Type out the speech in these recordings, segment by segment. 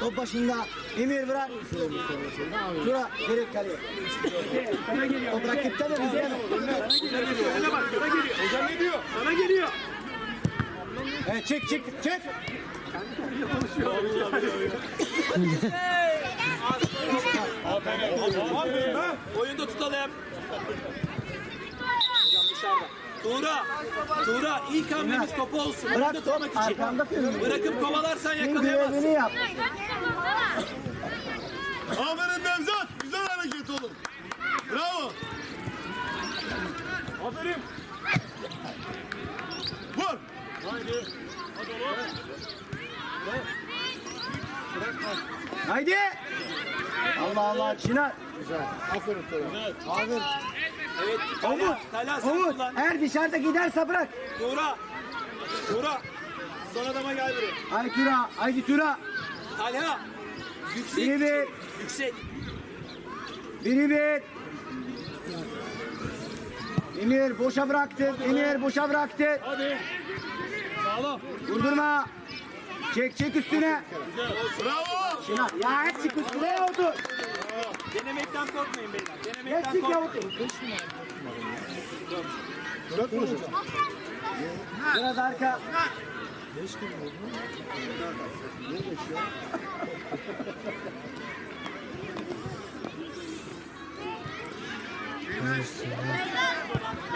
Top başında. Emir bırak. Tura direkt kaleye. O rakipte de bizde. Hocam ne diyor? Sana geliyor. Evet çık çık. Ha, Oyunda tutalım. Hocam dışarıda. Tuğra, Tuğra ilk hamlemiz topu olsun. Bırak tutmak top için. arkanda kırmızı. Bırakıp kovalarsan Senin yakalayamazsın. görevini yap. Aferin Nevzat. Güzel hareket oğlum. Bravo. Aferin. Vur. Haydi. Allah Allah Çınar. Güzel. Aferin Tura. Aferin. Evet, Talha, Umut. Talha sen Umut. kullan. Eğer dışarıda giderse bırak. Tuğra, Tuğra. Son adama gel buraya. Haydi Tura. Haydi Tura. Talha. Yüksek, Biri bir. yüksek. Biri bir. Emir boşa bıraktı. Emir boşa bıraktı. Hadi. Sağlam. Vurdurma. Çek çek üstüne. Bravo. Çınar. Ya hep çık üstüne otur. Denemekten korkmayın beyler. Denemekten çık ya korkmayın. otur. Biraz arka.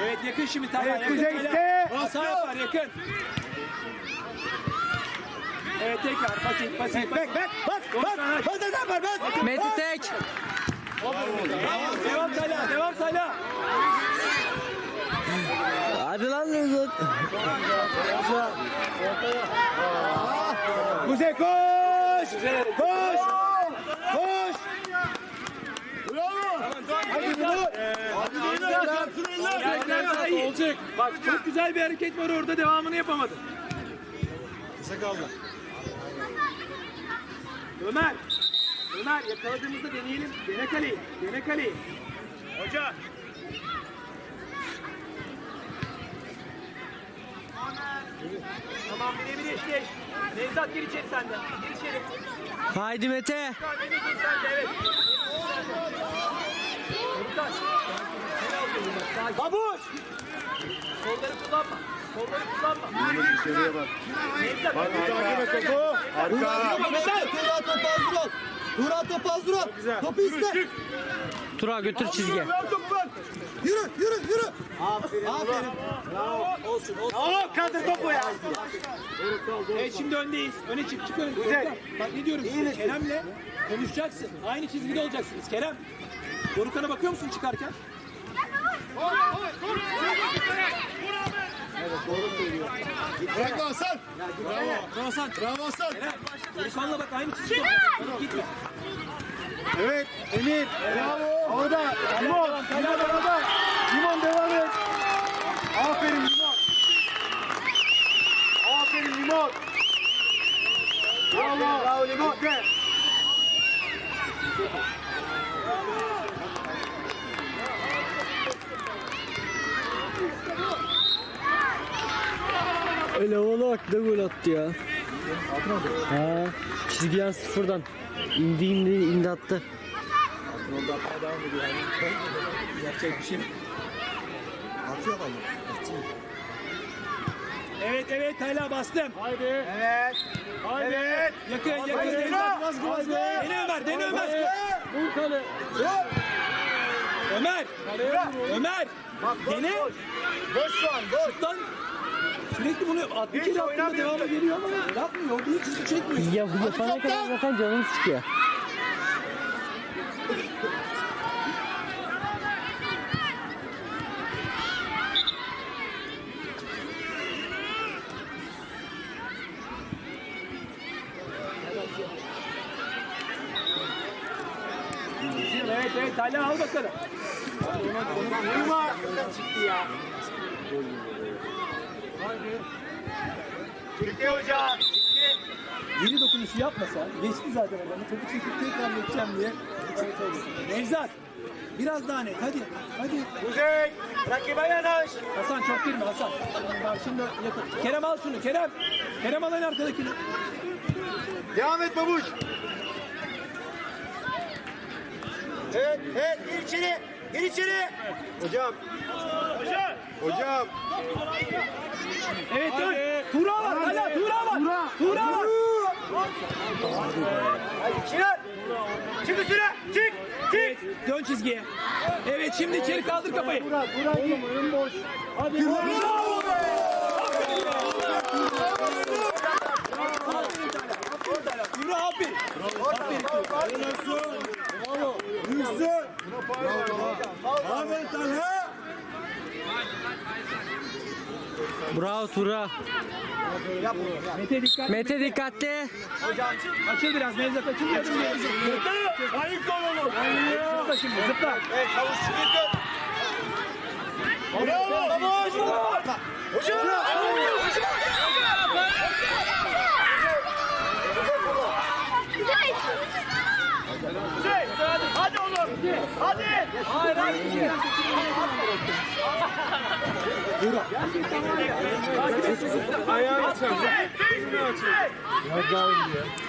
Evet yakın şimdi Talha. Evet, yakın Talha. iste. Hata yapar yakın. Evet tekrar basit basit Bek basit. bek bas bas bas bas bas bas. Meti tek. Devam Talha devam Talha. Hadi lan Nevzat. Kuzey koş. Koş. Koş. Bravo. Hadi vur. Hadi. Olacak. Bak çok güzel bir hareket var orada devamını yapamadın. Kısa kaldı. Ömer. Ömer yakaladığımızda deneyelim. Dene kaleyi. Dene kaleyi. Hoca. Tamam birebir eşleş. Nevzat gir içeri sen de. Gir içeri. Haydi Mete. Emir gir sen de evet. Babuş. Kolları kullanma. Kolları kullanma. İçeriye bak. Nevzat. Takip et topu. Arka. Tura top hazır ol. Tura top hazır ol. Topu iste. Tura götür ver. Yürü yürü yürü. Aferin. Aferin. Olsun olsun. Aa kaldır topu ya. Evet şimdi öndeyiz. Öne çık çık öne. Güzel. Bak ne diyorum İyi size. Kerem'le konuşacaksın. Aynı çizgide olacaksınız. Kerem. Dorukhan'a bakıyor musun çıkarken? Bırakma Hasan. Bravo Hasan. Bravo Hasan. Kerem. Dorukhan'la bak aynı çizgide olacaksın. Gitme. Evet Emir. Bravo. Orada. Limon. Limon orada. Limon devam et. Aferin Limon. Aferin Limon. Bravo. Bravo Limon. Gel. Öyle havalı bak ne gol attı ya. Ha, çizgiden sıfırdan. İndi indi indi attı. Yapacak bir şey yok. Evet evet hala bastım. Haydi. Evet. Evet. Yakın yakın. Haydi. Nevzat. Haydi. Dene Ömer dene Ömer. Ömer. Ömer. Dene. Boş şu an boş. Lan sürekli bunu yap. At bir Hiç kere attığında devamı geliyor ama yapmıyor. Bir çizgi çekmiyor. Ya yapana kadar zaten canım sıkıyor. Evet evet hala al bakalım. Vurma. Gitti hoca. Yeni dokunuşu yapmasa geçti zaten adamı. Topu çekip tekrar geçeceğim diye. Nevzat biraz daha net hadi. Hadi. Kuzey. Rakibe yanaş. Hasan çok girme Hasan. Bak şimdi yakın. Kerem al şunu Kerem. Kerem al en arkadakini. Devam et babuş. Evet, evet. Gir içeri. Gir içeri. Hocam. Hocam. Evet dön. Tuğra var. Hala Tuğra var. Tuğra var. Hadi Çınar. Çık üstüne. Çık. Çık. Dön çizgiye. Evet şimdi içeri kaldır kafayı. Tuğra aferin. Ahmet Talha. Bravo Tura. Mete dikkat. Mete dikkatli. Açıl biraz. Nevzat açıl. Açıl. Ayık olalım. Zıpla şimdi zıpla. Evet, çavuş çıkıyorsun. Bravo. Babuş. Hocam. Hadi oğlum. Hadi. Hayır hayır.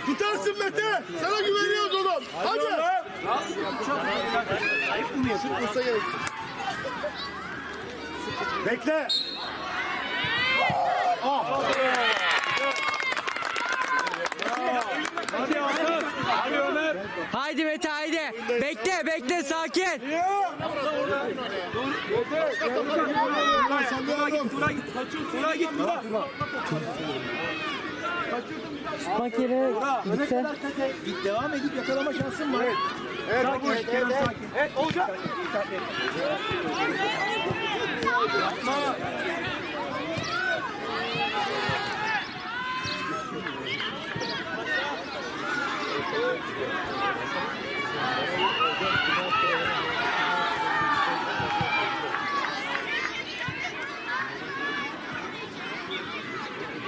Tutarsın Mete. Sana güveniyoruz oğlum. Hadi. Çıkmasa gerek. Bekle. Hadi Hasan. Hadi Ömer. Haydi Mete haydi. Bekle bekle sakin. Tuğra git. Tuğra git. Tuğra git. Tuğra. Tutmak yere gitse. Git devam edip yakalama şansın var. Evet Sakin. babuş. Kenan sakin. Evet, olacak.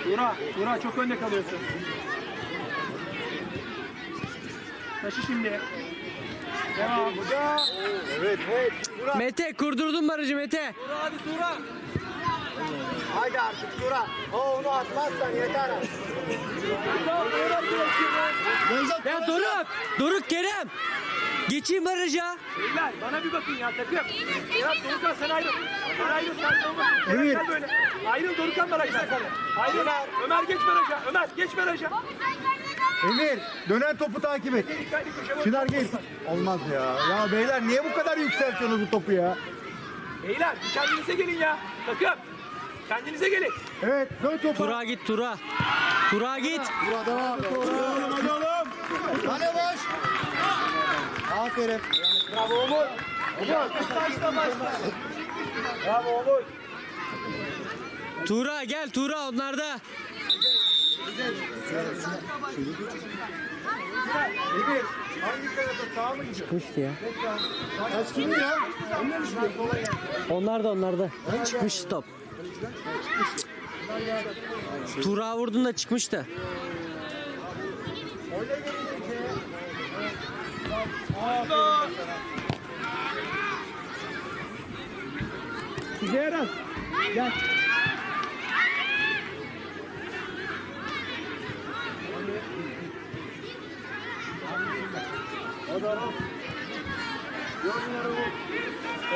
Tuğra. Tuğra çok önde kalıyorsun. Taşı şimdi. Devam. Evet. Evet. Mete kurdurdun barajı Mete. Hadi Tuğra. Haydi artık Tura. O onu atmazsan yeter. Nevzat. Ya Doruk. Doruk Kerem. Geçeyim baraja. Beyler bana bir bakın ya takım. Berat Dorukhan sen ayrıl. Sen ayrıl sen savunma. Gel böyle. Ayrıl Dorukhan barajdan sen. Ayrıl. Ömer geç baraja. Ömer geç baraja. Emir dönen topu takip et. Çınar gel. Olmaz ya. Ya beyler niye bu kadar yükseltiyorsunuz bu topu ya? Beyler kendinize gelin ya. Takım. Kendinize gelin. Evet dön topu. Tura git Tura. Tura git. Burada devam. Hadi oğlum hadi oğlum. Hadi boş. Aferin. Bravo Umut. Bravo Umut. Tura gel Tura onlarda. Çıkmıştı ya. Onlar da onlarda. Çıkmış top. Tura vurdun da çıkmıştı. Zeras. Gel.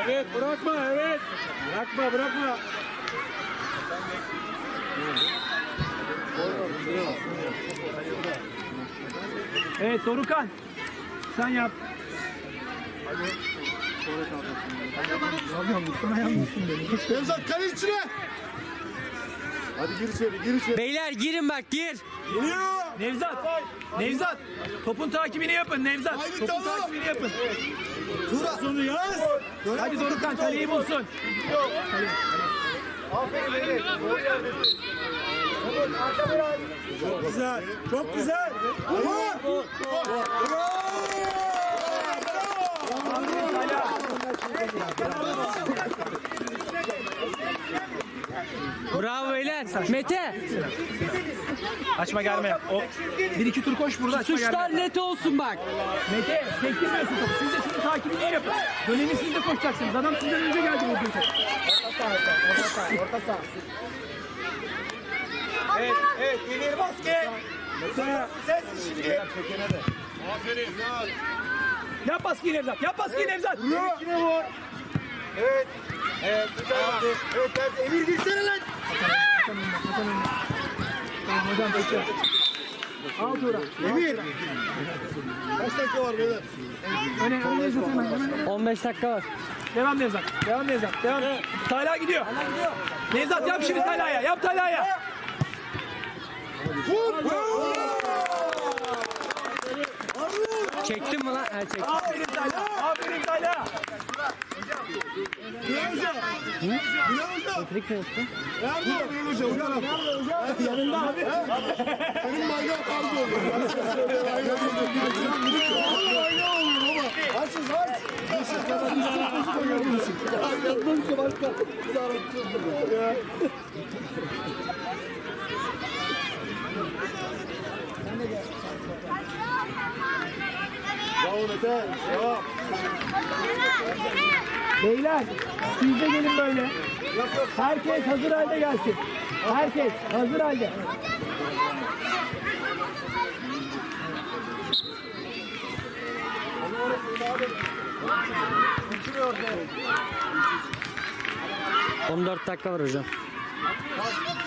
Evet bırakma evet. Bırakma bırakma. Evet Dorukan. Sen yap. Nevzat kale içine. Hadi gir içeri gir içeri. Beyler girin bak gir. Geliyor. Nevzat. Nevzat. Topun takibini yapın Nevzat. Haydi Topun tamam. takibini yapın. Tura. Sonu yaz. Hadi Dorukan kaleyi bulsun. Aferin Emir. Doğru yerdesin. Umut arka biraz. Çok güzel. Çok güzel. Bravo. Bravo beyler. Mete. Açma gelme. O bir iki tur koş burada açma gelme. Tuşlar net olsun bak. Mete sektirmiyorsun topu. Siz de şunun takibini iyi yapın. Dönemi siz de koşacaksınız. Adam sizden önce geldi vurduğu top. Orta saha. Evet, evet. Emir basket. Sensin şimdi. Yap baskıyı Nevzat. Yap baskıyı Nevzat. Yine vur. Evet. Evet. Güzel. Evet. evet. Emir girsene lan. Hocam bekle. Al Tuğra. Emir. Kaç dakika var beyler? Öne, öne Nevzat hemen. hemen, hemen. 15 dakika var. Devam Nevzat. Devam Nevzat. Devam. Talha gidiyor. Nevzat yap şimdi Talha'ya. Yap Talha'ya. Çektin mi lan? Ha çektim. Aferin Talha. Aferin Talha. Bilal Hoca. Bilal Hoca. Elektrik mi yoktu? Nerede? Bilal Hoca. Bu tarafta. Yanında abi. Senin mangal kaldı olur. Mangal olur baba. Açız aç. Yandan işte başka. Bizi aratıyorsun. Ya. Beyler siz de gelin böyle. Herkes hazır halde gelsin. Herkes hazır halde. Hı. 14 dakika var hocam.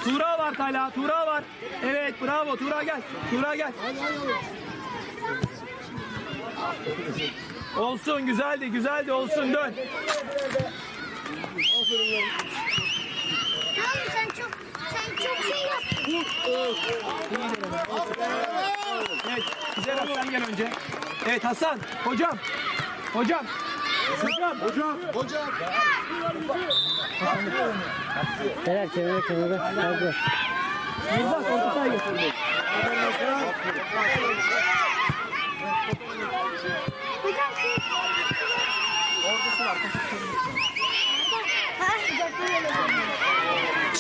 Tuğra var Talha. Tuğra var. Evet bravo. Tuğra gel. Tuğra gel. Olsun güzeldi güzeldi olsun dön. Abi sen çok sen çok şey yaptın. Evet Zerat sen gel önce. Evet Hasan. Hocam. Hocam. Hocam. Hocam. Hocam. Beyler kenara kenara. Hadi. Nevzat orta sahaya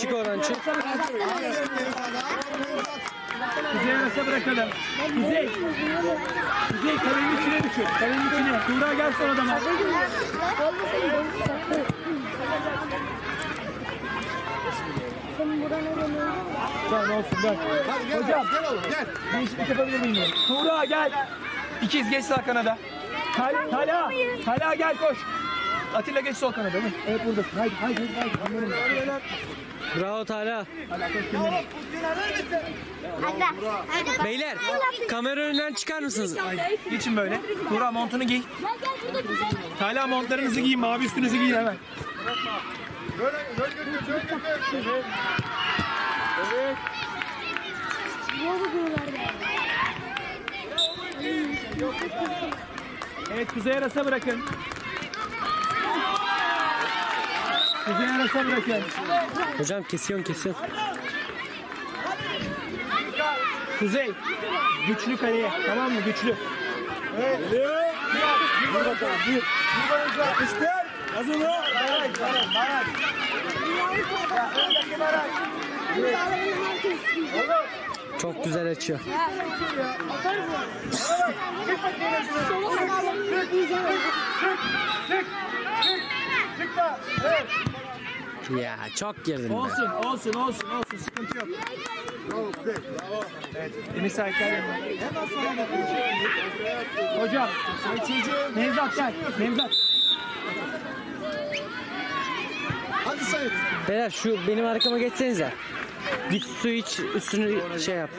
Çık oradan çık. Kuzey arası bırakalım. Kuzey. Kuzey kalenin içine düşür. Kalenin içine. Tuğra gel son adama. Tamam olsun gel. Hocam. Gel oğlum gel. Değişiklik yapabilir miyim? Tuğra gel. İkiz geç sağ kanada. Tal Talha. Talha gel koş. Atilla geç sol kanada. Değil mi? Evet buradasın. Haydi haydi haydi. haydi. Bravo Talha. Hadi. Hadi. Beyler kamera önünden çıkar mısınız? Geçin böyle. Tuğra montunu giy. Gel gel burada güzel. Talha montlarınızı giyin. Mavi üstünüzü giyin hemen. Böyle böyle götür. Böyle götür. Evet. Ne oluyorlar be? Evet kuzey arasa bırakın. Kuzey arasa bırakın. Hocam kesiyorsun kesiyorsun. Kuzey. Güçlü kaleye. Tamam mı? Güçlü. Dur bakalım. Bir. Yapıştır. Hazır mı? Baraj. Baraj. Baraj. Öndeki baraj. Çok güzel açıyor. Evet. Ya çok girdin be. Olsun, olsun, olsun, olsun. Sıkıntı yok. Bravo. Emir sahipler yanında. Hocam. Nevzat gel. Nevzat. Hadi Sayın. Beyler şu benim arkama geçsenize. Git su iç üstünü şey yap.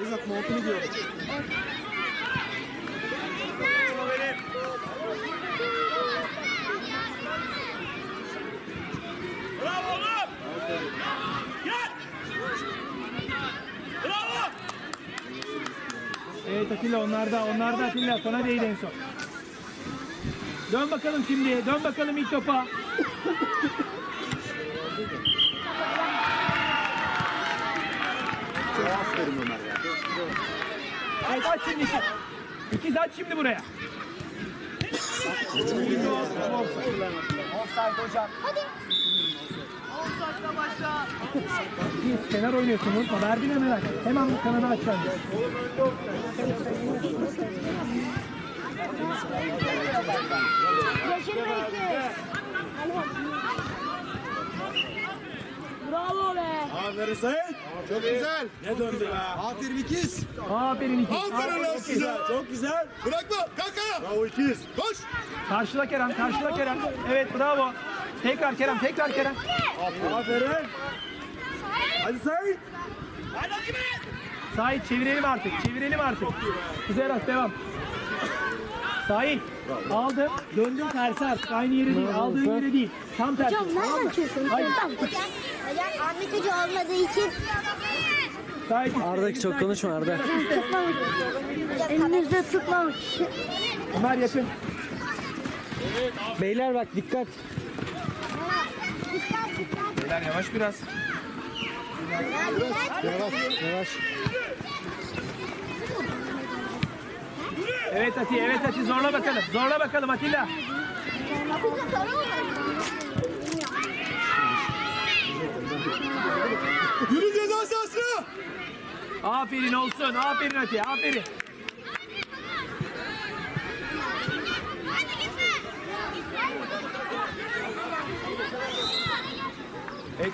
Evet Atilla onlarda, onlarda Atilla. Sana değil en son. Dön bakalım şimdi. Dön bakalım ilk topa. Aferin Ömer ya. Evet aç şimdi ikiz. İkiz aç şimdi buraya. Offside hocam. Offside'da başla. İkiz kenar oynuyorsun unutma. Verdin hemen. Hemen bu kanadı aç bence. Geçirme iki. Bravo be. Aferin. Hadi Sayın. Çok güzel. Ne döndü be? Aferin ikiz. Aferin ikiz. Aferin lan size. Çok güzel. Bırakma. Kalk ayağa. Bravo ikiz. Koş. Karşıla Kerem, karşıla Kerem. Evet bravo. Tekrar Kerem, tekrar Kerem. Aferin. Hadi Sayın. Sait çevirelim artık, çevirelim artık. Kuzey Aras devam. Sait aldı, döndün tersi artık. Aynı yere değil, aldığın yere değil. Tam tersi. Hocam nereden açıyorsun? Hayır. Hocam, Ahmet Hoca olmadığı için Sait Arda çok konuşma Arda. tutmamış. Elinizde tutmamış. Ömer yakın. Beyler bak dikkat. Beyler yavaş biraz. Yavaş. Evet Ati, evet Ati zorla bakalım. Zorla bakalım Atilla. Yürü ceza sahasına. Aferin olsun, aferin Ati, aferin.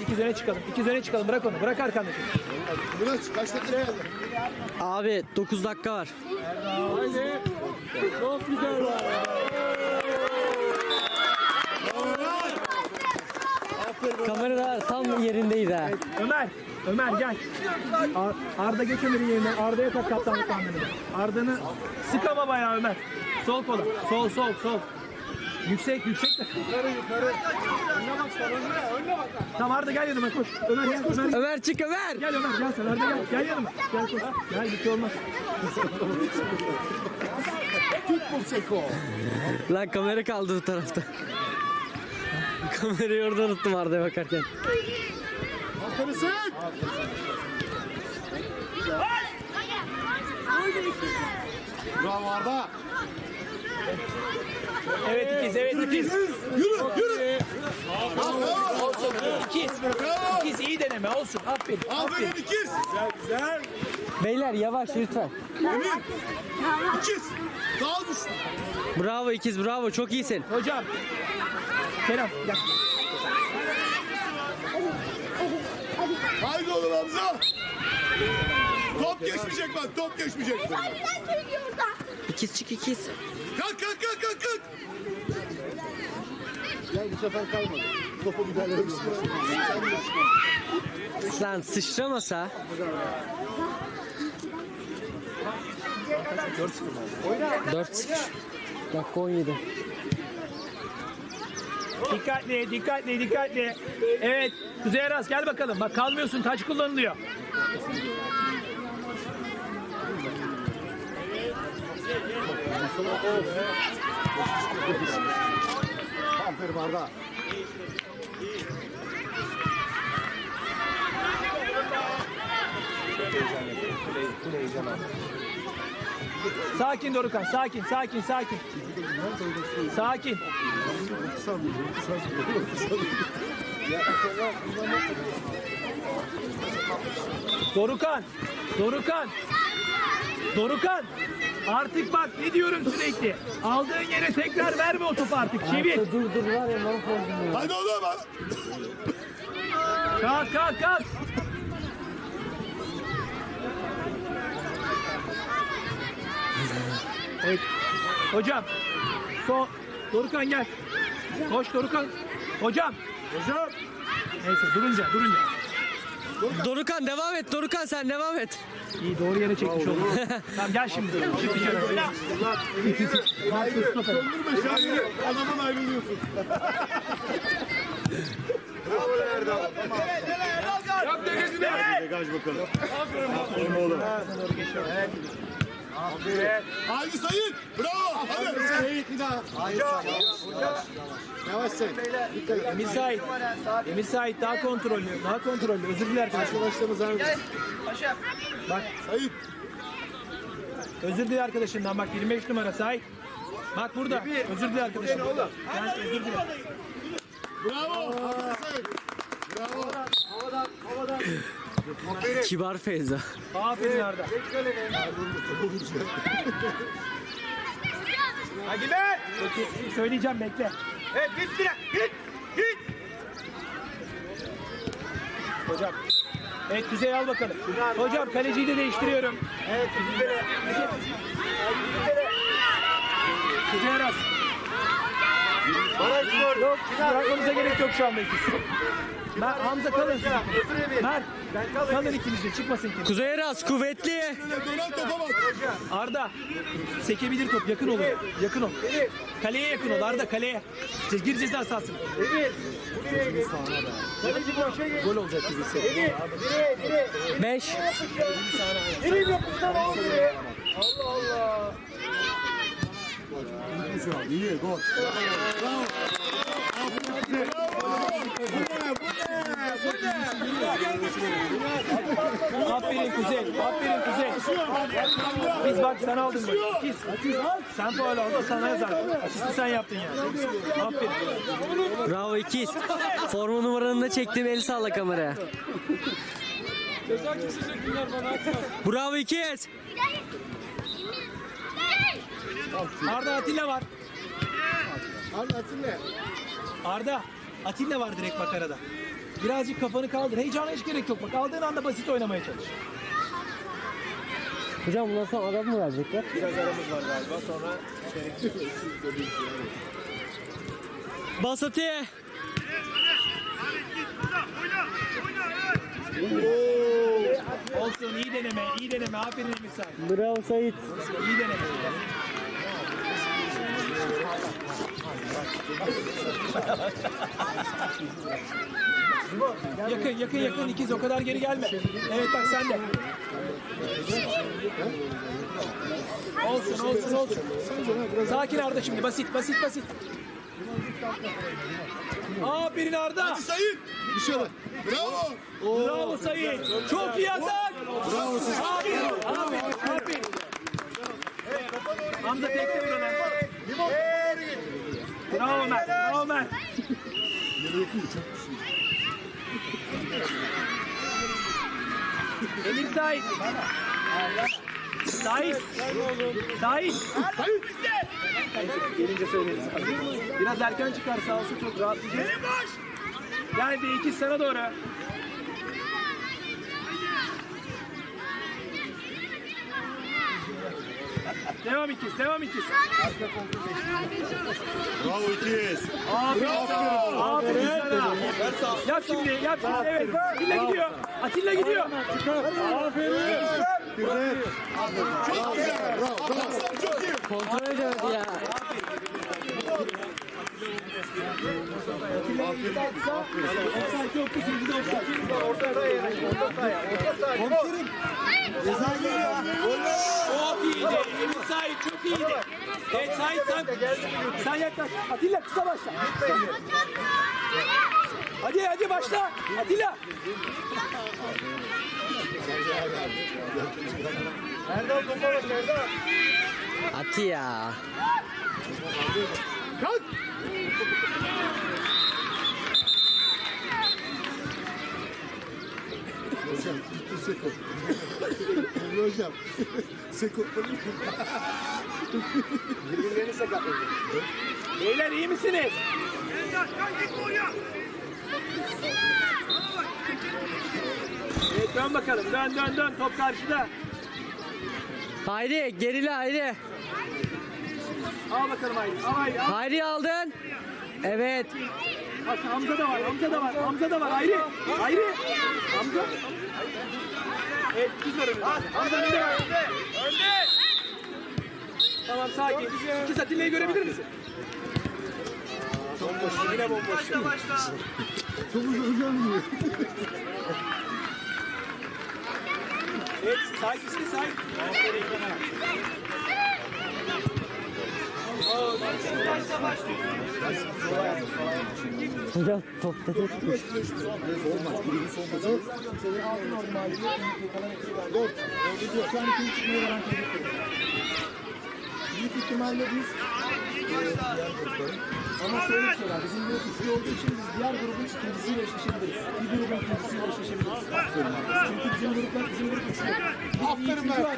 Evet iki öne çıkalım, iki öne çıkalım. Bırak onu, bırak arkandaki. Miraç kaç dakika geldi? Abi 9 dakika var. Çok güzel. Kamera tam yerindeydi ha. Ömer, Ömer gel. Ar- Arda geç Ömer'in yerine. Arda'ya tak kaptanlık bandını. Arda'nı sık ama bayağı Ömer. Sol kola. Sol, sol, sol. Yüksek, yüksek. Yukarı, yukarı. Tamam Arda gel yanıma koş. Ömer gel, Ömer. Ömer çık Ömer. Gel Ömer gel sen Arda gel. Gel yanıma. Gel koş. Gel bir şey olmaz. Lan kamera kaldı bu tarafta. Kamerayı orada unuttum Arda'ya bakarken. Aferin Sayın. Bravo Arda. Evet ikiz, evet ikiz. Yürü yürü. Bravo. İkiz. İkiz iyi deneme olsun. Aferin. Aferin ikiz. Güzel güzel. Beyler yavaş lütfen. Emin. İkiz. Daha. Bravo ikiz bravo çok iyisin. Hocam. Kerem gel. Haydi oğlum Hamza. Top geçmeyecek bak top geçmeyecek. İkiz çık ikiz. Kalk kalk kalk kalk kalk. Ya bu sefer kalmadı. Topu bir tane Lan sıçramasa. 4-0. Dakika 17. Dikkatli, dikkatli, dikkatli. Evet, Kuzey Aras gel bakalım. Bak kalmıyorsun, taç kullanılıyor. Aferin Arda. Sakin Dorukan, sakin, sakin, sakin. Sakin. Dorukan, Dorukan. Dorukan. Artık bak ne diyorum sürekli. Aldığın yere tekrar verme o topu artık. Çevir. Dur dur var ya mahvoldum ya. Haydi oğlum. hadi. Kalk kalk kalk. Evet. Hocam. So Dorukan gel. Koş Dorukan. Hocam. Hocam. Neyse durunca durunca. Dorukan devam et Dorukan sen devam et. İyi doğru yere çekmiş olduk. tamam gel şimdi. Çık dışarı. Söndürme şahini. Adamın ayrılıyorsun. Bravo Erdal. Yap dengesini. Degaj bakalım. Aferin oğlum. Haydi Sayın. Bravo. Hadi. Sayın bir daha. Hayır Yavaş Sayın. Dikkat et. Emir Sait. Emir Sait daha kontrollü. Daha kontrollü. Özür diler arkadaşlar. Arkadaşlarımız aynı. Bak Sayın. özür dile arkadaşından. Bak 25 numara Sait. Bak burada. Özür dile arkadaşından. Sen özür dile. Bravo. Aferin Sayın. Bravo. Havadan. Havadan. Kibar Feyza. Aferin Arda. Hadi be. Söyleyeceğim bekle. Evet git sıra. Git. Git. Hocam. Evet Kuzey al bakalım. Hocam kaleciyi de değiştiriyorum. Evet bizimlere. Kuzey Aras. Bana spor. Yok. Bırakmamıza gerek yok şu anda ikisi. Mert, Hamza kalın. Mert, kalın ikiniz de çıkmasın ikiniz. Kuzey Eras kuvvetli. Dönen topa bak. Arda, sekebilir top yakın ol. Yakın ol. Kaleye yakın ol Arda kaleye. Gir ceza sahasına. Kaleci boşa gel. Gol olacak gibi hissediyorum. Dire, dire. 5. Dire yapıştan al dire. Allah Allah. İyi gol. Bravo. Aferin. Bu ne? Aferin Kuzey, aferin Kuzey. Biz bak sen aldın golü. İkiz. Sen faul aldın, sana yazar. Asisti sen yaptın ya. Aferin. Bravo ikiz. Forma numaranı da çektim el salla kameraya. Bravo ikiz. Arda Atilla var. Hadi Atilla. Arda, Atilla var direkt bak arada. Birazcık kafanı kaldır. Heyecana hiç gerek yok. Bak aldığın anda basit oynamaya çalış. Hocam bundan sonra adam mı verecekler? Biraz aramız var galiba. Sonra Basati. olsun iyi deneme, iyi deneme. Aferin Emir. Bravo Sait. İyi deneme. Yakın yakın yakın ikiz o kadar geri gelme. Evet bak sen de. Olsun olsun olsun. Sakin Arda şimdi basit basit basit. Aferin Arda. Hadi Sayın. Dışarı. Bravo. Bravo Sayın. Çok iyi atak. Bravo Sayın. Aferin. Aferin. Aferin. Hamza tekte ona. Bravo Mert. Bravo Mert. Emir Sait. Sait. Sait. Gelince söyleriz. Biraz erken çıkarsa olsa çok rahatlayacak. Geldi iki sana doğru. Devam ikiz, devam ikiz. Bravo ikiz. Aferin sana. Aferin sana. Yap şimdi, yap şimdi. Evet. Atilla gidiyor. Atilla gidiyor. Aferin. Çok güzel. Bravo. Çok iyi. Kontrol edemedi ya. Offside yok. Üçüncü de offside. Ortada yani. Komiserim. Ceza geliyor. Çok iyiydi. Emir Sait çok iyiydi. Evet Sait sen, sen yaklaş. Atilla kısa başla. Hadi hadi başla. Atilla. Erdal topa bak Erdal. Ati ya. Kalk. Hocam gitti Seko. Emre hocam. Seko. Birbirlerini sakatladı. Beyler iyi misiniz? Evet dön bakalım. Dön dön dön. Top karşıda. Hayri gerile Hayri. Al bakalım Hayri. Al Hayri. Al. Hayri aldın. Evet. Bak, Hamza da var. Hamza da var. Hamza da var. Hayri. Hayri. Hamza. Evet biz var önünde. Hamza önünde var. Önde. Tamam sakin. İki Atilla'yı görebilir misin? Bomboş. Yine bomboş. Başla başla. Çok hocam diyor. Evet sahip iste sahip. Aferin. Hocam topta tutmuş. Büyük ihtimalle biz ama şöyle bir şey var. Bizim grup üçlü olduğu için biz diğer grubun ikincisiyle eşleşebiliriz. Bir grubun ikincisiyle eşleşebiliriz. Çünkü bizim gruplar bizim grup üçlü. Aferin ya.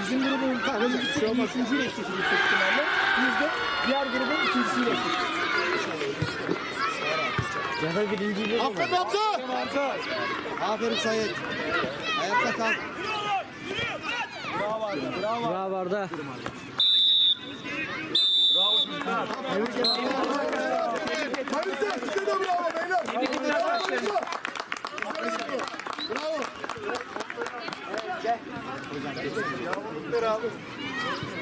Bizim grubun ikincisi iyi üçüncüyle yüksek ihtimalle. Biz de diğer grubun ikincisiyle eşleşiriz. Ya da birinciyle. Aferin Hamza. Aferin Sayın. Ayakta kal. Bravo Arda. Manisa size de bravo beyler. Bravo. Bravo.